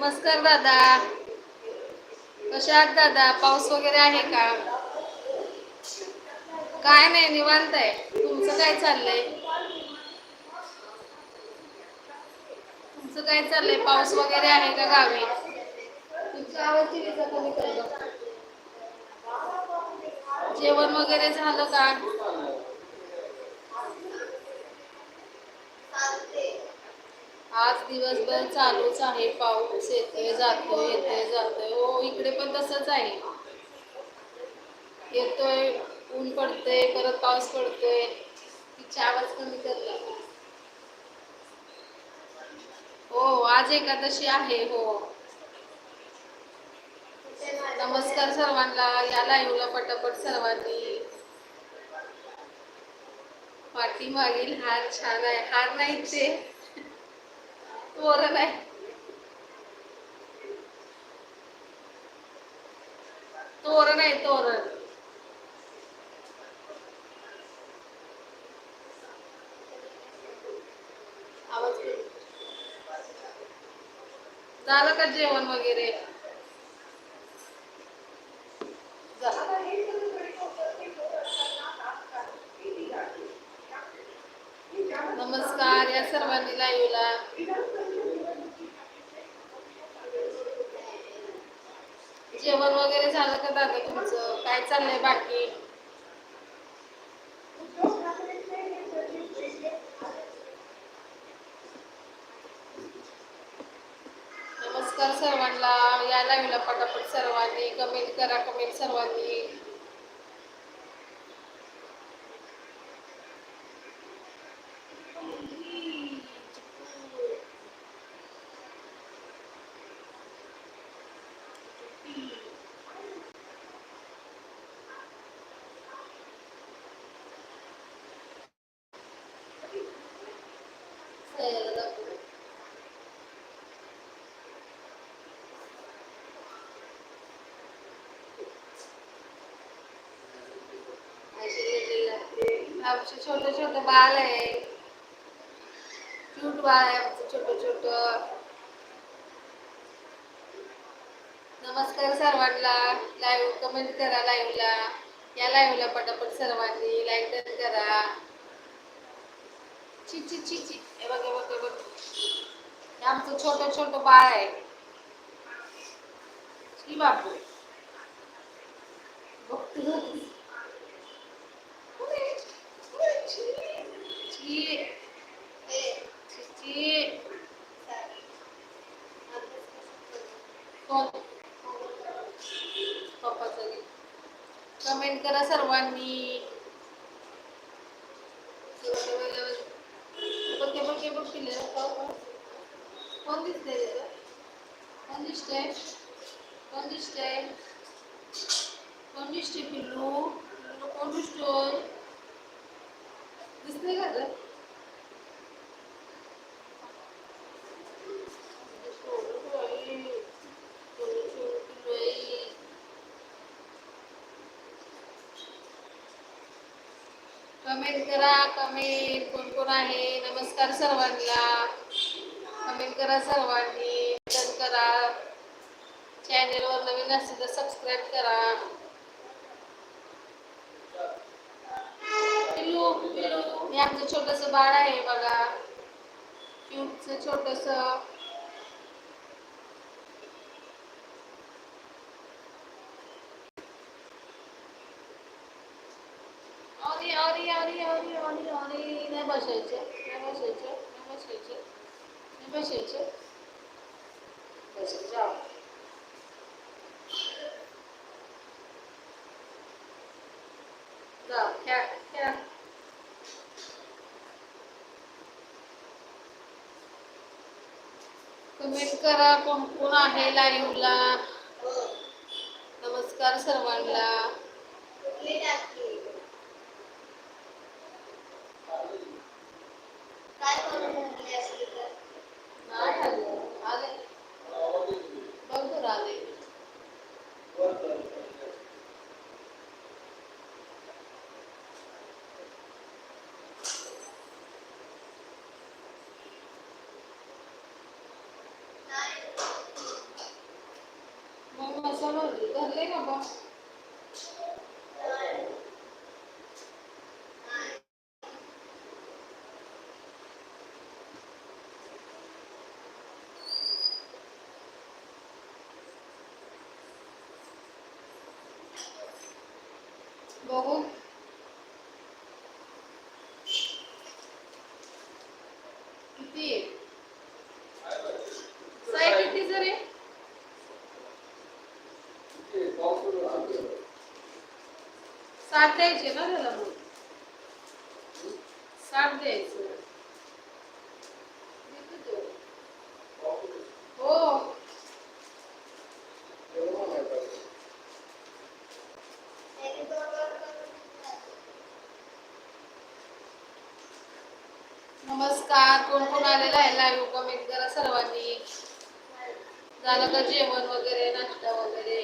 नमस्कार दादा. कशा आहात दादा? पाऊस वगैरे आहे का? काय नाही निवांत आहे. तुमचं काय चाललंय? तुमचं काय चाललंय? पाऊस वगैरे आहे का गावी? तुमचा आवाज टीव्हीचा कमी जेवण वगैरे झालं का? आज दिवसभर चालूच आहे पाऊस येतोय जातोय येतोय जातोय. हो इकडे पण तसंच आहे. येतोय ऊन पडतंय परत पाऊस पडतोय. तिचा आवाज कमी करला. हो आज एकादशी आहे हो. नमस्कार सर्वांना या लाईव्हला पटापट सर्वांनी. पाठीमागील हार छान आहे. हार नाही ते. तोरण आहे तोरण आहे तोरण आवाज झालं का जेवण वगैरे? नमस्कार या सर्वांनी लाईव्हला जेवण वगैरे झालं का दादा तुमचं? काय चाललंय बाकी? नमस्कार सर्वांना. या लाईव्हला पटापट सर्वांनी कमेंट करा कमेंट सर्वांनी. आमचं छोटं छोटं बाल आहे. क्यूट बाळ आहे आमचं छोटं छोटं. नमस्कार सर्वांना. लाईव्ह कमेंट करा लाईव्हला या लाईव्हला पटापट सर्वांनी लाईक करा. ची ची ची ची. हे बघ हे बघ हे बघ. हे आमचं छोटं छोटं बाळ आहे. बापू. बघतो झालीस. ची ची ची कोण पप्पाचं गीत कमेंट करा सर्वांनी. बघे बघे बघ पिल्ले कोण दिसते कोण दिसते कोण दिसते कोण दिसते पिल्लू कोण दिसतोय का गं कमेंट करा कमेंट कोण कोण आहे? नमस्कार सर्वांना. कमेंट करा सर्वांनी बटन करा. चॅनेलवर नवीन असेल तर सबस्क्राईब करा. पिलू पिलू हे आमचं छोटंसं बाळ आहे बघा. क्यूटचं छोटंसं. आणि आणि आणि आणि आणि नाही बसायचे नाही बसायचे नाही बसायचे नाही बसायचे. बसून जाऊ. कमेंट करा कोण कोण आहे लाईव्हला नमस्कार सर्वांना. बघू. किती आहे साई किती जरी साठ द्यायचे ना त्याला मग. साथ द्यायचं. हो. नमस्कार कोण कोण आलेला आहे लाईव्ह कमेंट करा सर्वांनी. झालं का जेवण वगैरे नाश्ता वगैरे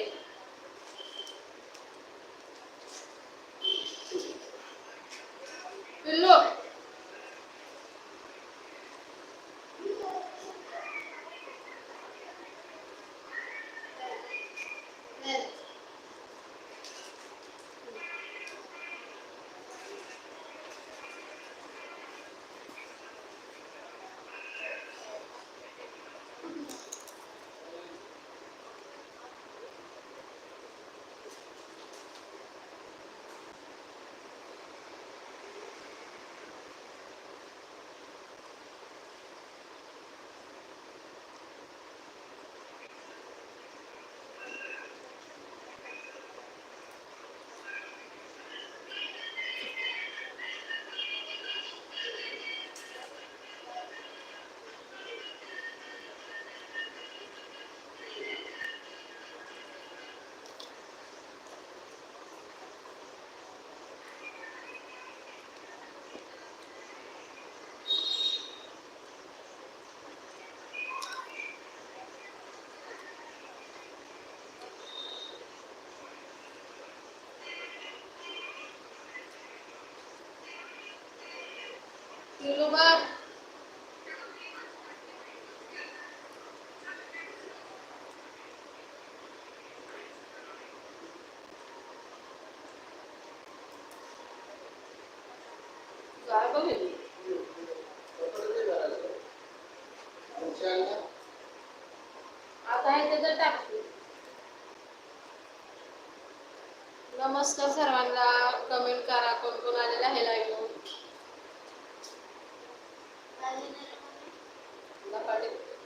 पिल्लू पिल्लू बघ काय बघितली आता आहे त्याचं टाकते. नमस्कार सर्वांना. कमेंट करा कोण कोण आलेला आहे लाईव्ह लपाटे हं?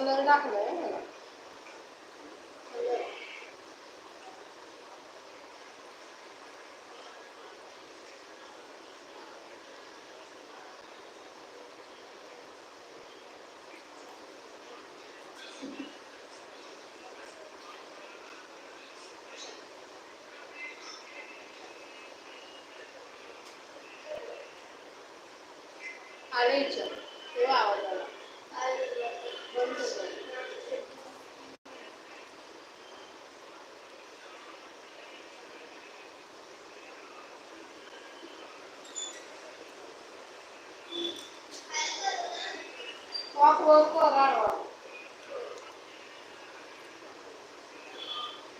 Onları takma değil mi? Alícia, uau.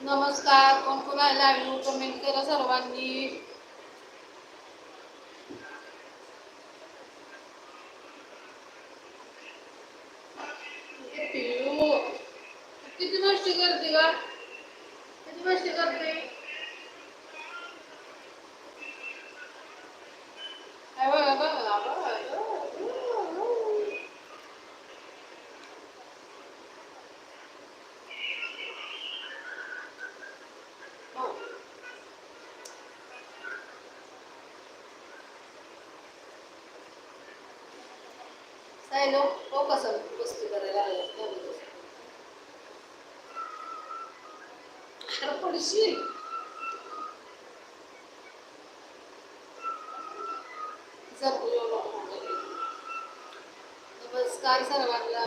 नमस्कार कोण कोण आहे लाईव्ह कमेंट करा सर्वांनी. हो. सायलो हो कसं मस्ती करायला लागला त्यामुळे कसं. अरे पडशील जपून येऊ नको माझ्याकडे. नमस्कार सर्वांना